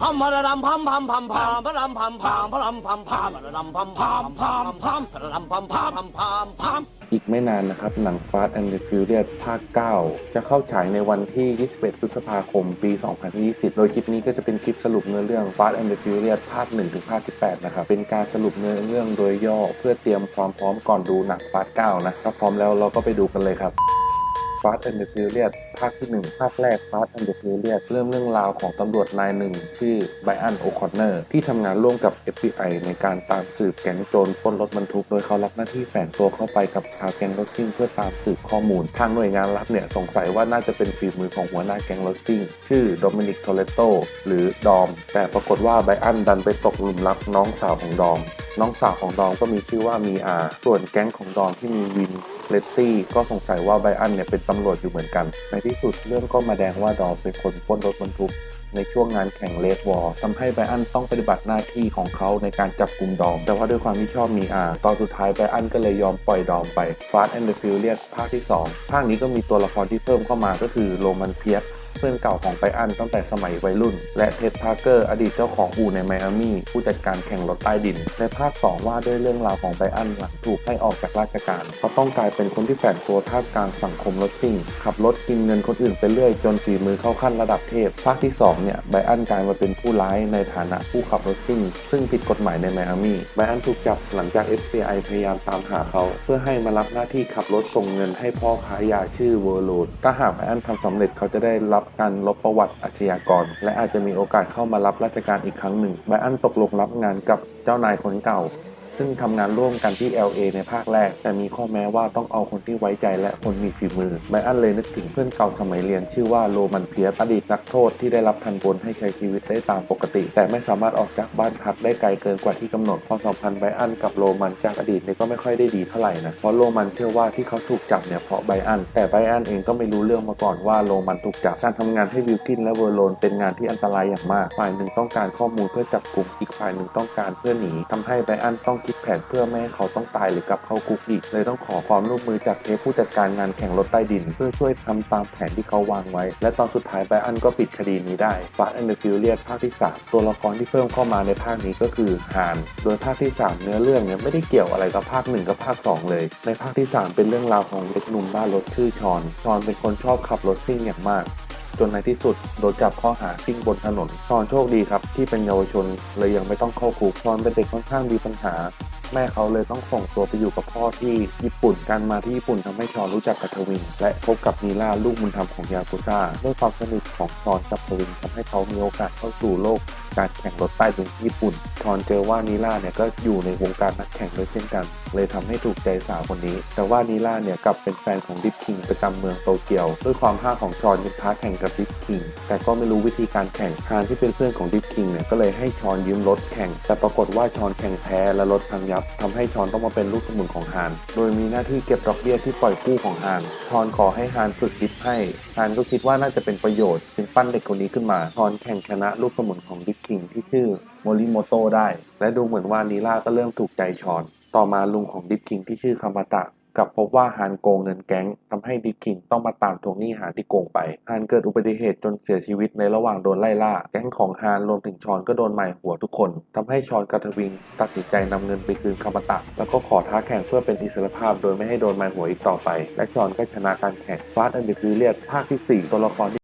พัมพะระดำพัมพัมพัมพามพะรำพัมพามพะรำพัมพามพะระดำพัมพามพามพามพะระดำพัมพามพัมพามพามอีกไม่นานนะครับ หนัง Fast and the Furious ภาค 9 จะเข้าฉายในวันที่ 21 พฤษภาคม ปี 2020 โดยคลิปนี้ก็จะเป็นคลิปสรุปเนื้อเรื่อง Fast and the Furious ภาค 1 ถึงภาค 18 นะครับ เป็นการสรุปเนื้อเรื่องโดยย่อเพื่อเตรียมความพร้อมก่อนดูหนัง Fast 9 นะถ้าพร้อมแล้วเราก็ไปดูกันเลยครับ Fast and the Furious ภาคที่ 1 ภาคแรก Fast and the Furious เริ่มเรื่องราวของตำรวจนายหนึ่งชื่อไบอันโอคอนเนอร์ที่ทำงานร่วมกับ FBI ในการตามสืบแก๊งโจรปล้นรถบรรทุก โดยเขารับหน้าที่แฝงตัวเข้าไปกับชาวแก๊งรถซิ่งเพื่อตามสืบข้อมูล ทางหน่วยงานรัฐเนี่ยสงสัยว่าน่าจะเป็นฝีมือของหัวหน้าแก๊งรถซิ่ง ชื่อโดมินิกโทเลโตหรือดอม แต่ปรากฏว่าไบอันดันไปตกหลุมรักน้องสาวของดอม น้องสาวของดอมก็มีชื่อว่ามีอาส่วนแก๊งของดอมที่มีวิน เลตตี้ก็สงสัยว่าไบอันเนี่ยเป็นตำรวจอยู่เหมือนกัน ในที่สุดเรื่องก็มาแดงว่าดอมเป็นคนปล้นรถบรรทุกในช่วงงานแข่งเลดวอร์ทำให้ไบอันต้องปฏิบัติหน้าที่ของเขาในการจับกลุ่มดอม แต่ว่าด้วยความที่ชอบมีอาตอนสุดท้ายไบอันก็เลยยอมปล่อยดอมไปฟาสต์แอนด์เดอะฟิลเลียสภาคที่ 2 ภาคนี้ก็มีตัวละครที่เพิ่มเข้ามาก็คือโรมันเพียส เพื่อนเก่าของไบอันตั้งแต่สมัยวัยรุ่น และเท็ดพาร์เกอร์อดีตเจ้าของอู่ในไมอามีผู้จัดการแข่งรถใต้ดิน ในภาค 2 ว่าด้วยเรื่องราวของไบอันหลังถูกให้ออกจากราชการเขาต้องกลายเป็นคนที่แฝงตัวท่ามกลางสังคมรถซิ่ง ขับรถกินเงินคนอื่นไปเรื่อยจนฝีมือเข้าขั้นระดับเทพ ภาคที่ 2 เนี่ยไบอันกลายมาเป็นผู้ร้ายในฐานะผู้ขับรถซิ่ง ซึ่งผิดกฎหมายในไมอามีไบอันถูกจับหลังจาก FBI พยายามตามหาเขา เพื่อให้มารับหน้าที่ขับรถส่งเงินให้พ่อค้ายาชื่อเวอร์โลดถ้าหากไบอันทำสำเร็จเขาจะได้รับการลบประวัติอาชญากร และอาจจะมีโอกาสเข้ามารับราชการอีกครั้งหนึ่งไบอันตกลงรับงานกับเจ้านายคนเก่า ซึ่งทำงานร่วมกันที่ LA ในภาคแรก แต่มีข้อแม้ว่าต้องเอาคนที่ไว้ใจและคนมีฝีมือไบอันเลยนึกถึงเพื่อนเก่าสมัยเรียนชื่อว่าโรมันเพียสอดีตนักโทษที่ได้รับทันบนให้ใช้ชีวิตได้ตามปกติ แต่ไม่สามารถออกจากบ้านพักได้ไกลเกินกว่าที่กำหนดความสัมพันธ์ไบอันกับโรมันจากอดีตเนี่ยก็ไม่ค่อยได้ดีเท่าไหร่นะเพราะโรมันเชื่อว่าที่เขาถูกจับเนี่ยเพราะไบอันแต่ไบอันเองก็ไม่รู้เรื่องมาก่อนว่าโรมันถูกจับการทำงานให้วิลกินและเวอร์โลนเป็นงานที่อันตรายอย่างมากฝ่ายหนึ่งต้องการข้อมูลเพื่อจับกลุ่มอีกฝ่ายหนึ่งต้องการเพื่อหนีทำให้ไบอันต้องคิดแผนเพื่อไม่ให้เขาต้องตายหรือกลับเข้าคุกอีก เลยต้องขอความร่วมมือจากเทปผู้จัดการงานแข่งรถใต้ดิน เพื่อช่วยทำตามแผนที่เขาวางไว้ และตอนสุดท้ายไบอันก็ปิดคดีนี้ได้ Fast and the Furious ภาคที่ 3 ตัวละครที่เพิ่มเข้ามาในภาคนี้ก็คือฮาน โดยภาคที่ 3 เนื้อเรื่องเนี่ยไม่ได้เกี่ยวอะไรกับภาค 1 กับภาค 2 เลย ในภาคที่ 3 เป็นเรื่องราวของเด็กหนุ่มบ้านรถชื่อชอน ชอนเป็นคนชอบขับรถซิ่งอย่างมาก จนในที่สุดโดนจับข้อหาซิ่งบนถนนชอนโชคดีครับที่เป็นเยาวชนเลยยังไม่ต้องเข้าคุกชอนเป็นเด็กค่อนข้างมีปัญหา แม่เขาเลยต้องส่งตัวไปอยู่กับพ่อที่ญี่ปุ่นการมาที่ญี่ปุ่นทำให้ชอนรู้จักกับทวิน และพบกับนีล่าลูกบุญธรรมของยากุซ่าด้วยความสนิทของชอนกับทวินทำให้เขามีโอกาสเข้าสู่โลกการแข่งรถใต้ดินญี่ปุ่นชอนเจอว่านีล่าเนี่ยก็อยู่ในวงการนักแข่งด้วยเช่นกัน เลยทำให้ถูกใจสาวคนนี้ แต่ว่านีล่าเนี่ยกลับเป็นแฟนของดิฟคิงประจำเมืองโตเกียว ด้วยความห้าของชอนยังท้าแข่งกับดิฟคิง แต่ก็ไม่รู้วิธีการแข่งฮานที่เป็นเพื่อนของดิฟคิงเนี่ยก็เลยให้ชอนยืมรถแข่ง แต่ปรากฏว่าชอนแข่งแพ้และรถพังยับทำให้ชอนต้องมาเป็นลูกสมุนของฮาน โดยมีหน้าที่เก็บดอกเบี้ยที่ปล่อยกู้ของฮานชอนขอให้ฮานฝึกดิฟให้ฮานก็คิดว่าน่าจะเป็นประโยชน์จึงปั้นเด็กคนนี้ขึ้นมาชอนแข่งชนะลูกสมุนของดิฟคิงที่ชื่อโมริโมโตได้ และดูเหมือนว่านีล่าก็เริ่มถูกใจชอน ต่อมาลุงของดิฟคิงที่ชื่อคามาตะกลับพบว่าฮานโกงเงินแก๊งทำให้ดิฟคิงต้องมาตามทวงหนี้ฮานที่โกงไปฮานเกิดอุบัติเหตุจนเสียชีวิตในระหว่างโดนไล่ล่า แก๊งของฮานรวมถึงชอนก็โดนหมายหัวทุกคนทำให้ชอนกัทวิงตัดสินใจนำเงินไปคืนคามาตะ แล้วก็ขอท้าแข่งเพื่อเป็นอิสรภาพ โดยไม่ให้โดนหมายหัวอีกต่อไป และชอนก็ชนะการแข่งฟาสต์แอนด์เดอะฟิเรียสภาคที่สี่ตัวละคร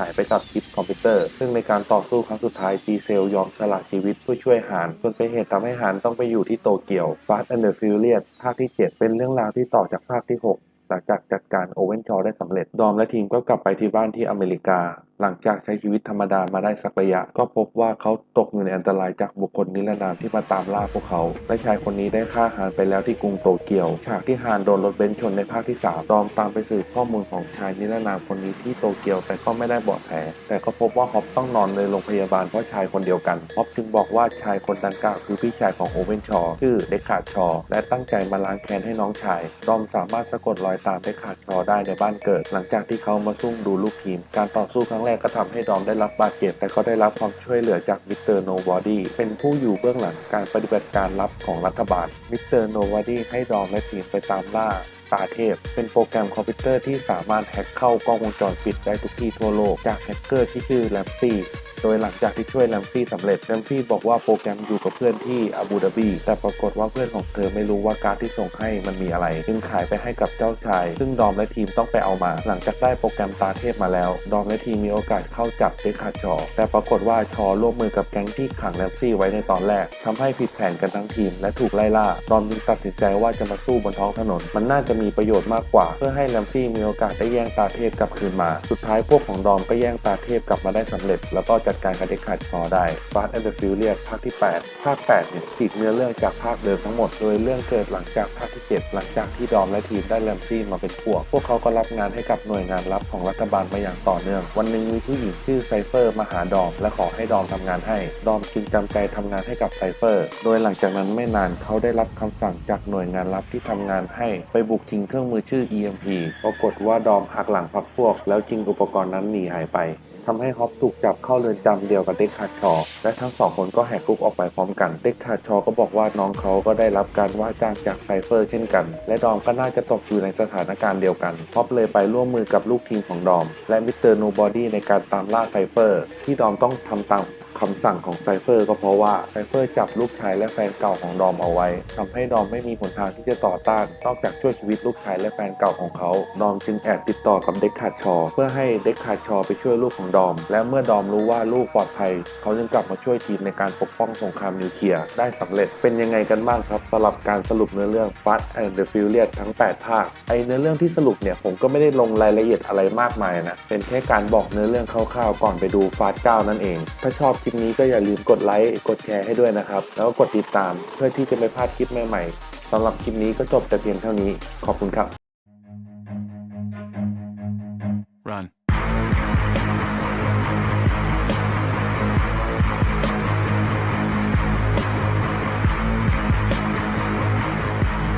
หายไปกับชิปคอมพิวเตอร์ ซึ่งในการต่อสู้ครั้งสุดท้ายจีเซลยอมสละชีวิตเพื่อช่วยฮานจนเป็นเหตุทำให้ฮานต้องไปอยู่ที่โตเกียว Fast and the Furious ภาคที่ 7 เป็นเรื่องราวที่ต่อจากภาคที่ 6 หลังจากจัดการโอเวนชอได้สำเร็จ ดอมและทีมก็กลับไปที่บ้านที่อเมริกา หลังจากใช้ชีวิตธรรมดามาได้สักระยะ ก็พบว่าเขาตกอยู่ในอันตรายจากบุคคลนิรนามที่มาตามล่าพวกเขา และชายคนนี้ได้ฆ่าฮานไปแล้วที่กรุงโตเกียว ฉากที่ฮานโดนรถเบนซ์ชนในภาคที่3ดอมตามไปสืบข้อมูลของชายนิรนามคนนี้ที่โตเกียวแต่ก็ไม่ได้เบาะแสแต่ก็พบว่าฮอปต้องนอนในโรงพยาบาลเพราะชายคนเดียวกันฮอปจึงบอกว่าชายคนดังกล่าวคือพี่ชายของโอเวนชอชื่อเดคาดชอและตั้งใจมาล้างแค้นให้น้องชายดอมสามารถสะกดรอยตามเดคาดชอได้ในบ้านเกิด หลังจากที่เขามาซุ่มดูลูกทีม การต่อสู้ครั้งแรกก็ทำให้ดอมได้รับบาดเจ็บแต่ก็ได้รับความช่วยเหลือจากมิสเตอร์โนวอดี้เป็นผู้อยู่เบื้องหลังการปฏิบัติการลับของรัฐบาลมิสเตอร์โนวอดี้ให้ดอมและทีมไปตามล่าตาเทพ เป็นโปรแกรมคอมพิวเตอร์ที่สามารถแฮ็กเข้ากล้องวงจรปิดได้ทุกที่ทั่วโลกจากแฮกเกอร์ที่ชื่อแลมซี่ โดยหลังจากที่ช่วยแลมซี่สำเร็จแลมซี่บอกว่าโปรแกรมอยู่กับเพื่อนที่อาบูดาบีแต่ปรากฏว่าเพื่อนของเธอไม่รู้ว่าการ์ดที่ส่งให้มันมีอะไร จึงขายไปให้กับเจ้าชาย ซึ่งดอมและทีมต้องไปเอามา หลังจากได้โปรแกรมตาเทพมาแล้ว ดอมและทีมมีโอกาสเข้าจับเดคาชอ แต่ปรากฏว่าชอร่วมมือกับแก๊งที่ขังแลมซี่ไว้ในตอนแรกทำให้ผิดแผนกันทั้งทีม และถูกไล่ล่า ดอมจึงตัดสินใจว่าจะมาสู้บนท้องถนน มันน่าจะมีประโยชน์มากกว่า เพื่อให้แลมซี่มีโอกาสได้แย่งตาเทพกลับคืนมา สุดท้ายพวกของดอมก็แย่งตาเทพกลับมาได้สำเร็จ แล้วก็จัดการกับเดคาชอได้ Fast and the Furious ภาคที่ 8 ภาค 8 เนี่ยฉีกเนื้อเรื่องจากภาคเดิมทั้งหมด โดยเรื่องเกิดหลังจากภาคที่ 7 หลังจากที่ดอมและทีมได้แลมซี่มาเป็นพวก พวกเขาก็รับงานให้กับหน่วยงานลับของรัฐบาลมาอย่างต่อเนื่อง วันหนึ่งมีผู้หญิงชื่อไซเฟอร์มาหาดอม และขอให้ดอมทำงานให้ ดอมจึงจำใจทำงานให้กับไซเฟอร์ โดยหลังจากนั้นไม่นานเขาได้รับคำสั่งจากหน่วยงานลับที่ทำงานให้ ไปบุกชิงเครื่องมือชื่อ EMP ปรากฏว่าดอมหักหลังพักพวก แล้วชิงอุปกรณ์นั้นหนีหายไป ทำให้ฮอปถูกจับเข้าเรือนจำเดียวกับเด็กขาดชอ และทั้งสองคนก็แหกคุกออกไปพร้อมกัน เด็กขาดชอก็บอกว่าน้องเขาก็ได้รับการว่าจ้างจากไซเฟอร์เช่นกัน และดอมก็น่าจะตกอยู่ในสถานการณ์เดียวกัน ฮอปเลยไปร่วมมือกับลูกทีมของดอม และมิสเตอร์โนบอดี้ในการตามล่าไซเฟอร์ ที่ดอมต้องทำตามคำสั่งของไซเฟอร์ก็เพราะว่าไซเฟอร์จับลูกชายและแฟนเก่าของดอมเอาไว้ทำให้ดอมไม่มีหนทางที่จะต่อต้าน นอกจากช่วยชีวิตลูกชายและแฟนเก่าของเขา ดอมจึงแอบติดต่อกับเด็กขาดชอ เพื่อให้เด็กขาดชอไปช่วยลูกของดอม และเมื่อดอมรู้ว่าลูกปลอดภัย เขาจึงกลับมาช่วยทีมในการปกป้องสงครามนิวเคลียร์ได้สำเร็จเป็นยังไงกันบ้างครับสำหรับการสรุปเนื้อเรื่อง Fast and the Furious ทั้ง 8 ภาคไอเนื้อเรื่องที่สรุปเนี่ยผมก็ไม่ได้ลงรายละเอียดอะไรมากมายนะเป็นแค่การบอกเนื้อเรื่องคร่าวๆก่อนไปดู Fast 9นั่นเอง ถ้าชอบคลิปนี้ก็อย่าลืมกดไลค์กดแชร์ให้ด้วยนะครับแล้วก็กดติดตามเพื่อที่จะไม่พลาดคลิปใหม่ๆสำหรับคลิปนี้ก็จบแต่เพียงเท่านี้ขอบคุณครับ Run.